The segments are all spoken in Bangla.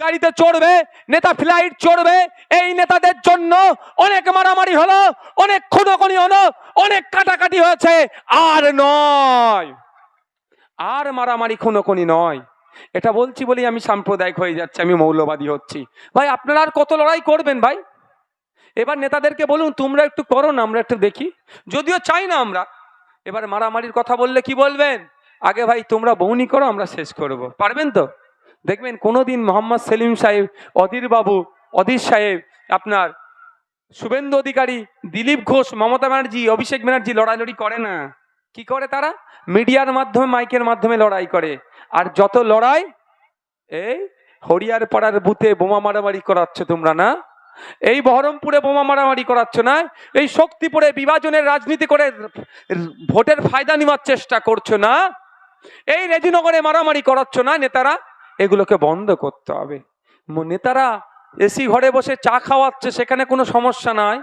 গাড়িতে চড়বে, নেতা ফ্লাইট চড়বে, এই নেতাদের জন্য অনেক মারামারি হলো, অনেক খুনোখুনি হলো, অনেক কাটাকাটি হয়েছে, আর নয়। আর মারামারি খুনোখুনি নয়। এটা বলছি বলেই আমি সাম্প্রদায়িক হয়ে যাচ্ছি, আমি মৌলবাদী হচ্ছি। ভাই, আপনারা আর কত লড়াই করবেন ভাই? এবার নেতাদেরকে বলুন, তোমরা একটু করো না, আমরা একটু দেখি। যদিও চাই না আমরা। এবার মারামারির কথা বললে কি বলবেন? আগে ভাই, তোমরা বৌনি করো, আমরা শেষ করব। পারবেন তো? দেখবেন কোনোদিন মোহাম্মদ সেলিম সাহেব, অধীর বাবু, অধীর সাহেব, আপনার শুভেন্দু অধিকারী, দিলীপ ঘোষ, মমতা ব্যানার্জি, অভিষেক ব্যানার্জি লড়াইলড়ি করে না। কি করে তারা? মিডিয়ার মাধ্যমে, মাইকের মাধ্যমে লড়াই করে। আর যত লড়াই, এই হরিয়ার পাড়ার বুথে বোমা মারামারি করাচ্ছ তোমরা না? এই বহরমপুরে বোমা মারামারি করাচ্ছ না? এই শক্তিপুরে বিভাজনের রাজনীতি করে ভোটের ফায়দা নেওয়ার চেষ্টা করছ না? এই রেজিনগরে মারামারি করাচ্ছ না নেতারা? এগুলোকে বন্ধ করতে হবে। নেতারা এসি ঘরে বসে চা খাওয়াচ্ছে, সেখানে কোনো সমস্যা নাই।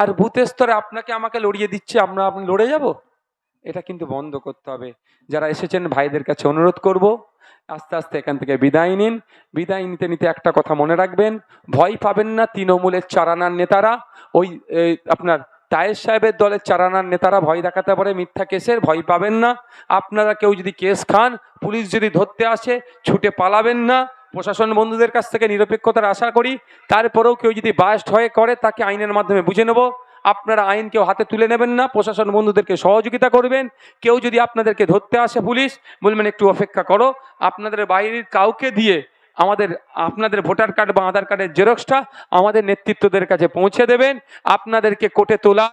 আর ভূতের স্তরে আপনাকে আমাকে লড়িয়ে দিচ্ছে, আমরা আপনি লড়ে যাব? এটা কিন্তু বন্ধ করতে হবে। যারা এসেছেন, ভাইদের কাছে অনুরোধ করব, আস্তে আস্তে এখান থেকে বিদায় নিন। বিদায় নিতে নিতে একটা কথা মনে রাখবেন, ভয় পাবেন না তৃণমূলের চারানার নেতারা। ওই আপনার তায়ের সাহেবের দলের চারানার নেতারা ভয় দেখাতে পারে, মিথ্যা কেসের ভয় পাবেন না। আপনারা কেউ যদি কেস খান, পুলিশ যদি ধরতে আসে, ছুটে পালাবেন না। প্রশাসন বন্ধুদের কাছ থেকে নিরপেক্ষতার আশা করি, তারপরেও কেউ যদি বাস্ট হয়ে করে, তাকে আইনের মাধ্যমে বুঝে নেব। আপনারা আইন কেউ হাতে তুলে নেবেন না, প্রশাসন বন্ধুদেরকে সহযোগিতা করবেন। কেউ যদি আপনাদেরকে ধরতে আসে পুলিশ, বলবেন একটু অপেক্ষা করো। আপনাদের বাইরের কাউকে দিয়ে আমাদের, আপনাদের ভোটার কার্ড বা আধার কার্ডের জেরক্সটা আমাদের নেতৃত্বদের কাছে পৌঁছে দেবেন। আপনাদেরকে কোর্টে তোলা